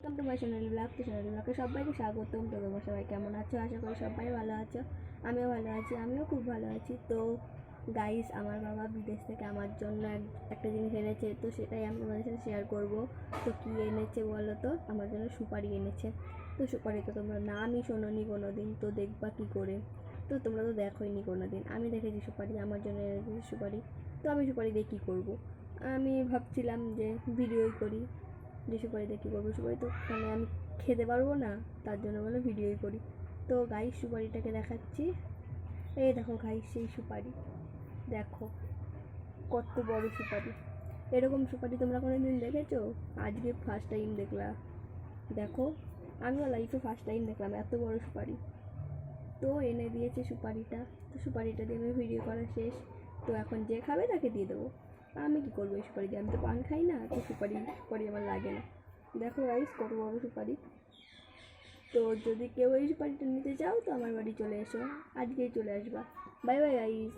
Welcome to my channel vlog তো channel ব্লগে সবাইকে স্বাগতম। তো তোমরা সবাই কেমন আছো? আশা করি সবাই ভালো আছো। আমিও ভালো আছি, আমিও খুব ভালো আছি। তো গাইস আমার বাবা বিদেশ থেকে আমার জন্য এক- একটা জিনিস এনেছে, তো সেটাই আমি তোমাদের সাথে শেয়ার করব। তো কী এনেছে বলো তো? আমার জন্য সুপারি এনেছে। তো সুপারি তো তোমরা নামই শোনোনি কোনো দিন তো দেখবা কী করে। তো তোমরা তো দেখোইনি কোনো দিন আমি দেখেছি সুপারি, আমার জন্য এনেছে সুপারি। তো আমি সুপারি দিয়ে কী করব? আমি ভাবছিলাম যে ভিডিওই করি। যে সুপারি দিয়ে কী করব সুপারি তো মানে আমি খেতে পারব না, তার জন্য বলে ভিডিওই করি। তো গাই সুপারিটাকে দেখাচ্ছি। এই দেখো গাই সেই সুপারি। দেখো, কত বড় সুপারি। এরকম সুপারি তোমরা কোনো দিন দেখেছ? আজকে ফার্স্ট টাইম দেখলাম দেখো, আমিও লাইফে ফার্স্ট টাইম দেখলাম, এত বড় সুপারি। তো এনে দিয়েছে সুপারিটা। তো সুপারিটা দিয়ে আমি ভিডিও করা শেষ। তো এখন যে খাবে তাকে দিয়ে দেবো। আমি কী করব? এই সুপারি দিয়ে আমি তো পান খাই না? তো সুপারি সুপারি আমার লাগে না। দেখো গাইস কত বড় সুপারি। তো যদি কেউ এই সুপারিটা নিতে চাও, তো আমার বাড়ি চলে এসো। আজকেই চলে আসবা। Bye bye guys